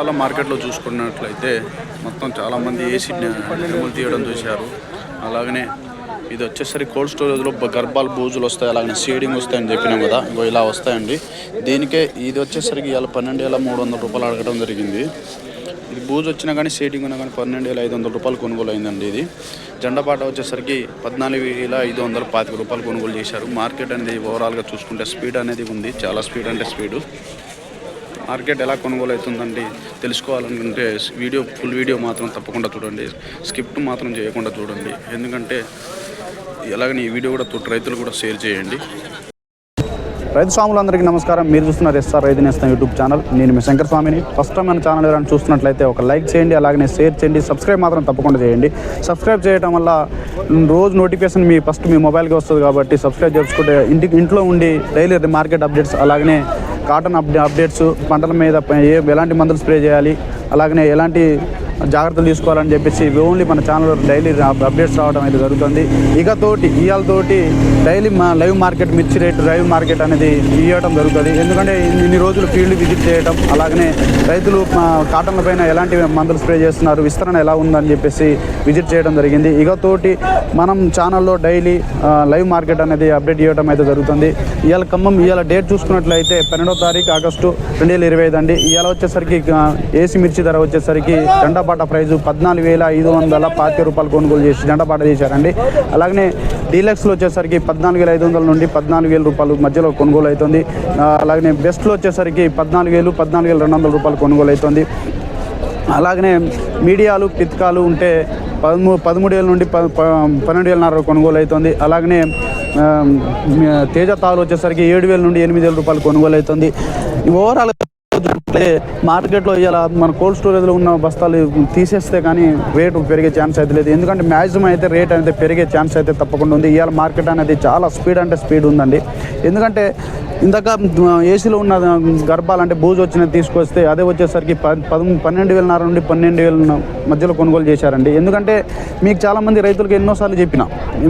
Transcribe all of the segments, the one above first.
చాలా మార్కెట్లో చూసుకున్నట్లయితే మొత్తం చాలామంది ఏసీ నెమలు తీయడం చూశారు. అలాగనే ఇది వచ్చేసరికి కోల్డ్ స్టోరేజ్లో బ- గర్భాలు బూజులు వస్తాయి అలాగనే షేడింగ్ వస్తాయని చెప్పినాం కదా. ఇగో ఇలా వస్తాయండి. దీనికే ఇది వచ్చేసరికి ఇలా పన్నెండు వేల మూడు వందల రూపాయలు అడగడం జరిగింది. ఇది బూజు వచ్చినా కానీ షేడింగ్ ఉన్నా కానీ పన్నెండు వేల ఐదు వందల రూపాయలు కొనుగోలు అయిందండి ఇది. జెండపాట వచ్చేసరికి పద్నాలుగు వేల ఐదు వందల పాతిక రూపాయలు కొనుగోలు చేశారు. మార్కెట్ అనేది ఓవరాల్గా చూసుకుంటే స్పీడ్ అనేది ఉంది. చాలా స్పీడ్ అంటే స్పీడు. మార్కెట్ ఎలా కొనుగోలు అవుతుందండి తెలుసుకోవాలనుకుంటే వీడియో ఫుల్ వీడియో మాత్రం తప్పకుండా చూడండి. స్కిప్ట్ మాత్రం చేయకుండా చూడండి. ఎందుకంటే ఎలాగని ఈ వీడియో కూడా రైతులు కూడా షేర్ చేయండి. రైతు స్వాములందరికీ నమస్కారం. మీరు చూస్తున్నారు ఎస్ఆర్ రైతు నేస్తం యూట్యూబ్ ఛానల్. నేను మీ శంకర్ స్వామిని. ఫస్ట్ టైం మన ఛానల్ ఎవరైనా చూస్తున్నట్లయితే ఒక లైక్ చేయండి అలాగనే షేర్ చేయండి సబ్స్క్రైబ్ మాత్రం తప్పకుండా చేయండి. సబ్స్క్రైబ్ చేయడం వల్ల రోజు నోటిఫికేషన్ మీ ఫస్ట్ మీ మొబైల్కి వస్తుంది కాబట్టి సబ్స్క్రైబ్ చేసుకుంటే ఇంటికి ఇంట్లో ఉండి డైలీ మార్కెట్ అప్డేట్స్ అలాగనే కాటన్ అప్డే అప్డేట్స్ పంటల మీద ఏ ఎలాంటి మందులు స్ప్రే చేయాలి అలాగనే ఎలాంటి జాగ్రత్తలు తీసుకోవాలని చెప్పేసి ఓన్లీ మన ఛానల్లో డైలీ అప్డేట్స్ రావడం అయితే జరుగుతుంది. ఇక తోటి ఇవాళ డైలీ మా లైవ్ మార్కెట్ మిర్చి రేటు లైవ్ మార్కెట్ అనేది ఇవ్వడం జరుగుతుంది. ఎందుకంటే ఇన్ని- రోజులు ఫీల్డ్ విజిట్ చేయడం అలాగనే రైతులు మా కాటన్ల పైన ఎలాంటి మందులు స్ప్రే చేస్తున్నారు విస్తరణ ఎలా ఉందని చెప్పేసి విజిట్ చేయడం జరిగింది. ఇక తోటి మనం ఛానల్లో డైలీ లైవ్ మార్కెట్ అనేది అప్డేట్ చేయడం అయితే జరుగుతుంది. ఇవాళ ఖమ్మం ఇవాళ డేట్ చూసుకున్నట్లయితే పన్నెండో తారీఖు ఆగస్టు రెండు వేల ఇరవై ఐదు అండి. ఇవాళ వచ్చేసరికి ఏసీ మిర్చి ధర వచ్చేసరికి జెండాపాట ప్రైజు పద్నాలుగు వేల ఐదు వందల పాతిక రూపాయలు కొనుగోలు చేసి జెండాపాట చేశారండి అలాగనే డీలక్స్లో వచ్చేసరికి పద్నాలుగు వేల ఐదు వందల నుండి పద్నాలుగు వేల రూపాయలు మధ్యలో కొనుగోలు అవుతుంది. అలాగనే బెస్ట్లో వచ్చేసరికి పద్నాలుగు వేలు పద్నాలుగు వేల రెండు వందల రూపాయలు కొనుగోలు అవుతుంది. అలాగనే మీడియాలు పితకాలు ఉంటే పదమూ పదమూడేళ్ళ నుండి ప పన్నెండు కొనుగోలు అవుతుంది అలాగనే తేజ తాలు వచ్చేసరికి ఏడు వేల నుండి ఎనిమిది వేల రూపాయలు కొనుగోలు అవుతుంది ఓవరాల్ చూసుకుంటే మార్కెట్లో ఇలా మన కోల్డ్ స్టోరేజ్లో ఉన్న బస్తాలు తీసేస్తే కానీ రేటు పెరిగే ఛాన్స్ అయితే లేదు. ఎందుకంటే మ్యాక్సిమం అయితే రేట్ అయితే పెరిగే ఛాన్స్ అయితే తప్పకుండా ఉంది. ఇవాళ మార్కెట్ అనేది చాలా స్పీడ్ అంటే స్పీడ్ ఉందండి. ఎందుకంటే ఇందాక ఏసీలో ఉన్న గర్భాలు అంటే బూజు వచ్చిన తీసుకొస్తే అదే వచ్చేసరికి ప పదమూ పన్నెండు వేలన్నర నుండి పన్నెండు వేల మధ్యలో కొనుగోలు చేశారండి. ఎందుకంటే మీకు చాలామంది రైతులకు ఎన్నోసార్లు చెప్పిన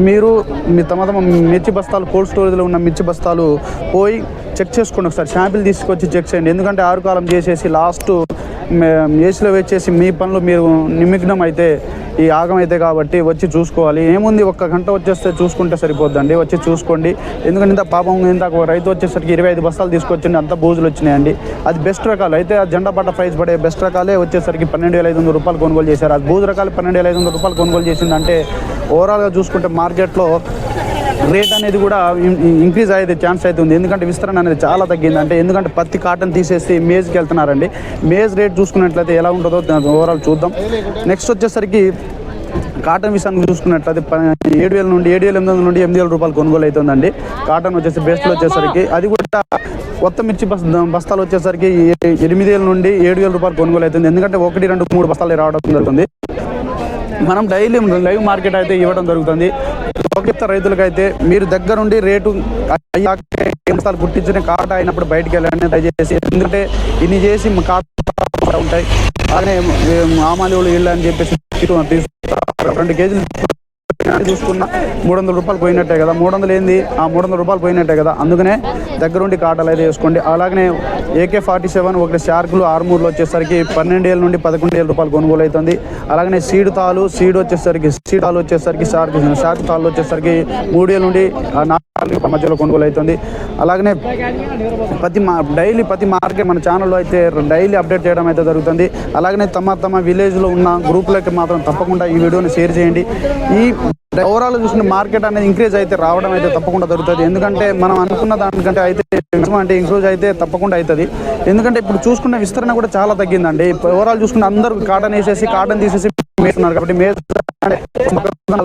మీరు మీ తమ తమ మిర్చి బస్తాలు కోల్డ్ స్టోరేజ్లో ఉన్న మిర్చి బస్తాలు పోయి చెక్ చేసుకోండి ఒకసారి. శాంపిల్ తీసుకొచ్చి చెక్ చేయండి. ఎందుకంటే ఆరు కాలం చేసేసి లాస్ట్ ఏసీలో వచ్చేసి మీ పనులు మీరు నిమగ్నం అయితే ఈ ఆగం అయితే కాబట్టి వచ్చి చూసుకోవాలి. ఏముంది? ఒక్క గంట వచ్చేస్తే చూసుకుంటే సరిపోద్దండి. వచ్చి చూసుకోండి. ఎందుకంటే ఇంత పాపం ఇంత రైతు వచ్చేసరికి ఇరవై ఐదు బస్తాలు తీసుకొచ్చింది అంత బూజులు వచ్చినాయండి. అది బెస్ట్ రకాలు. అయితే ఆ జెండా పట్ట ప్రైస్ పడే బెస్ట్ రకాలే వచ్చేసరికి పన్నెండు వేల ఐదు వందల రూపాయలు కొనుగోలు చేశారు. అది బూజు రకాలు పన్నెండు వేల ఐదు వందల రూపాయలు కొనుగోలు చేసిందంటే ఓవరాల్గా చూసుకుంటే మార్కెట్లో రేట్ అనేది కూడా ఇంక్రీజ్ అయ్యేది ఛాన్స్ అయితే ఉంది. ఎందుకంటే విస్తరణ అనేది చాలా తగ్గింది. అంటే ఎందుకంటే పత్తి కాటన్ తీసేసి మేజ్కి వెళ్తున్నారండి. మేజ్ రేట్ చూసుకున్నట్లయితే ఎలా ఉంటుందో ఓవరాల్ చూద్దాం. నెక్స్ట్ వచ్చేసరికి కాటన్ విషయానికి చూసుకున్నట్లయితే ప- ఏడు వేల నుండి ఏడు వేల ఎనిమిది వందల నుండి ఎనిమిది వేల రూపాయలు కొనుగోలు అవుతుందండి కాటన్ వచ్చేసి బెస్ట్లో వచ్చేసరికి అది కూడా కొత్త మిర్చి బస్ బస్తాలు వచ్చేసరికి ఏ- ఎనిమిది వేల నుండి ఏడు వేల రూపాయలు కొనుగోలు అవుతుంది ఎందుకంటే ఒకటి రెండు మూడు బస్తాలు రావడం జరుగుతుంది. మనం డైలీ లైవ్ మార్కెట్ అయితే ఇవ్వడం జరుగుతుంది. ఒక రైతులకైతే మీరు దగ్గరుండి రేటు అయ్యాక బస్తాలు గుర్తించిన కాట అయినప్పుడు బయటికి వెళ్ళండి దయచేసి. ఎందుకంటే ఇన్ని చేసి కాట ఉంటాయి. అలానే మామూలు వీళ్ళు అని చెప్పేసి రెండు కేజీలు చూసుకున్న. మూడు వందల రూపాయలు పోయినట్టే కదా. మూడు వందలు ఏంది? ఆ మూడు వందల రూపాయలు పోయినట్టే కదా. అందుకనే దగ్గరుండి కాటాలు అయితే వేసుకోండి. అలాగనే ఏకే ఫార్టీ సెవెన్ ఒకటి షార్కులు ఆర్మూర్లు వచ్చేసరికి పన్నెండు ఏళ్ళ నుండి పదకొండు వేల రూపాయలు కొనుగోలు అవుతుంది అలాగనే సీడు తాలు సీడ్ వచ్చేసరికి సీడ్ తాలు వచ్చేసరికి షార్క్ షార్క్ తాళ్ళు వచ్చేసరికి మూడు ఏళ్ళ నుండి నాలుగు మధ్యలో కొనుగోలు అవుతుంది అలాగనే ప్రతి మా డైలీ ప్రతి మార్కెట్ మన ఛానల్లో అయితే డైలీ అప్డేట్ చేయడం అయితే జరుగుతుంది. అలాగనే తమ తమ విలేజ్లో ఉన్న గ్రూపులకి మాత్రం తప్పకుండా ఈ వీడియోని షేర్ చేయండి. ఈ ఓవరాల్ చూసిన మార్కెట్ అనేది ఇంక్రీజ్ అయితే రావడం అయితే తప్పకుండా జరుగుతుంది. ఎందుకంటే మనం అనుకున్న దానికంటే అయితే అంటే ఇంక్రూజ్ అయితే తప్పకుండా అవుతుంది. ఎందుకంటే ఇప్పుడు చూసుకున్న విస్తరణ కూడా చాలా తగ్గిందండి. ఓవరాల్ చూసుకున్న అందరూ కాటన్ వేసేసి కాటన్ తీసేసి మేస్తున్నారు కాబట్టి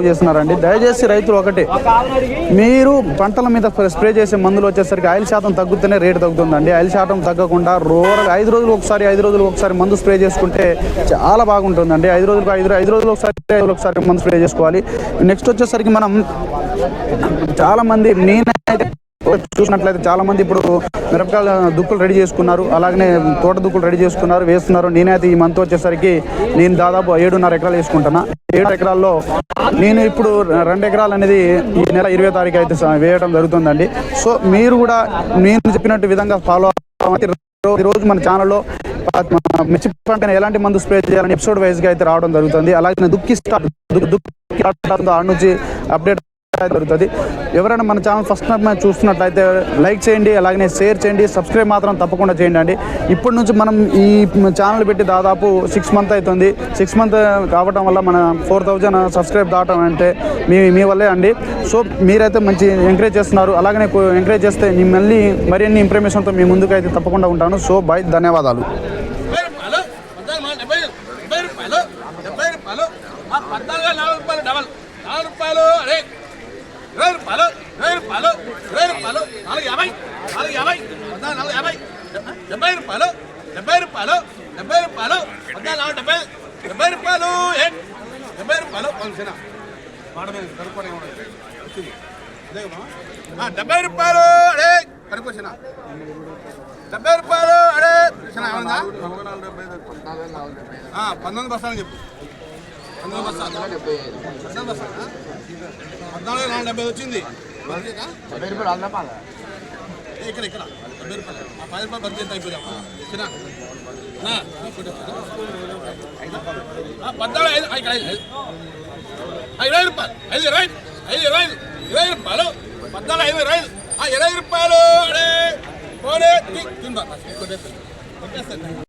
చేస్తున్నారండి. దయచేసి రైతులు ఒకటి మీరు పంటల మీద స్ప్రే చేసే మందులు వచ్చేసరికి ఆయిల్ శాతం తగ్గుతూనే రేటు తగ్గుతుందండి. ఆయిల్ శాతం తగ్గకుండా రోజు ఐదు రోజులు ఒకసారి ఐదు రోజులు ఒకసారి మందు స్ప్రే చేసుకుంటే చాలా బాగుంటుందండి. ఐదు రోజులకు ఐదు ఐదు రోజులు ఒకసారి ఐదు ఒకసారి మందు స్ప్రే చేసుకోవాలి. నెక్స్ట్ వచ్చేసరికి మనం చాలా మంది నేనైతే చూసినట్లయితే చాలా మంది ఇప్పుడు మిరపకాయల దుక్కులు రెడీ చేసుకున్నారు అలాగనే తోట దుక్కులు రెడీ చేసుకున్నారు వేస్తున్నారు నేనైతే ఈ మంత్ వచ్చేసరికి నేను దాదాపు ఏడున్నర ఎకరాలు వేసుకుంటున్నా ఏడు ఎకరాల్లో నేను ఇప్పుడు రెండు ఎకరాలు అనేది ఈ నెల ఇరవై తారీఖు అయితే వేయడం జరుగుతుందండి సో మీరు కూడా నేను చెప్పినట్టు విధంగా ఫాలో రోజు మన ఛానల్లో మిర్చి పంటను ఎలాంటి మందు స్ప్రే చేయాలని ఎపిసోడ్ వైజ్గా అయితే రావడం జరుగుతుంది అలాగే దుక్కి స్టార్ట్ దుక్కి ఆడ నుంచి అప్డేట్ దొరుకుతుంది. ఎవరైనా మన ఛానల్ ఫస్ట్ టైం చూస్తున్నట్లయితే లైక్ చేయండి అలాగే షేర్ చేయండి సబ్స్క్రైబ్ మాత్రం తప్పకుండా చేయండి అండి ఇప్పటి నుంచి మనం ఈ ఛానల్ పెట్టి దాదాపు సిక్స్ మంత్ అవుతుంది. సిక్స్ మంత్ కావడం వల్ల మన ఫోర్ థౌజండ్ సబ్స్క్రైబ్ దాటం అంటే మీ మీ వల్లే అండి. సో మీరైతే మంచి ఎంకరేజ్ చేస్తున్నారు. అలాగనే ఎంకరేజ్ చేస్తే మళ్ళీ మరిన్ని ఇన్ఫర్మేషన్తో మీ ముందుకు అయితే తప్పకుండా ఉంటాను. సో బాయ్ ధన్యవాదాలు. పద్నాలుగు నాలుగు రూపాయలు డబల్. నాలుగు రూపాయలు అరే. ఇరవై రూపాయలు ఇరవై రూపాయలు ఇరవై రూపాయలు నాలుగు యాభై నాలుగు యాభై పద్నాలుగు నాలుగు యాభై. డెబ్బై రూపాయలు డెబ్బై రూపాయలు డెబ్బై రూపాయలు పద్నాలుగు నాలుగు డెబ్బై డెబ్బై రూపాయలు ఏ డెబ్బై రూపాయలు పలుసన మాట మీద కనుక్కొని వచ్చింది డెబ్బై రూపాయలు అడే కనుకొచ్చిన డెబ్బై రూపాయలు అడే చిన్న ఏమన్నా? పంతొమ్మిది బస్సాలని చెప్పు. పంతొమ్మిది బస్సాలు పంతొమ్మిది బస్తాలా? పద్నాలుగు నాలుగు డెబ్బై వచ్చింది. ఇక్కడ ఇక్కడ. డెబ్బై రూపాయలు ఆ పది రూపాయలు బడ్జెట్ అయిపోయాం చిన్న నా, కొట్టేస్తాను. ఆ, పద్నాలుగు ఐదు ఇక్కడ ఐదు ఇరవై రూపాయలు. ఐదు ఇరవై ఐదు. ఇరవై ఇరవై రూపాయలు. పద్నాలుగు ఐదు ఇరవై. ఆ, ఇరవై రూపాయలు. అడే పోనీ, తీ, తిను బా, కొట్టేస్తాను కొట్టేస్తాను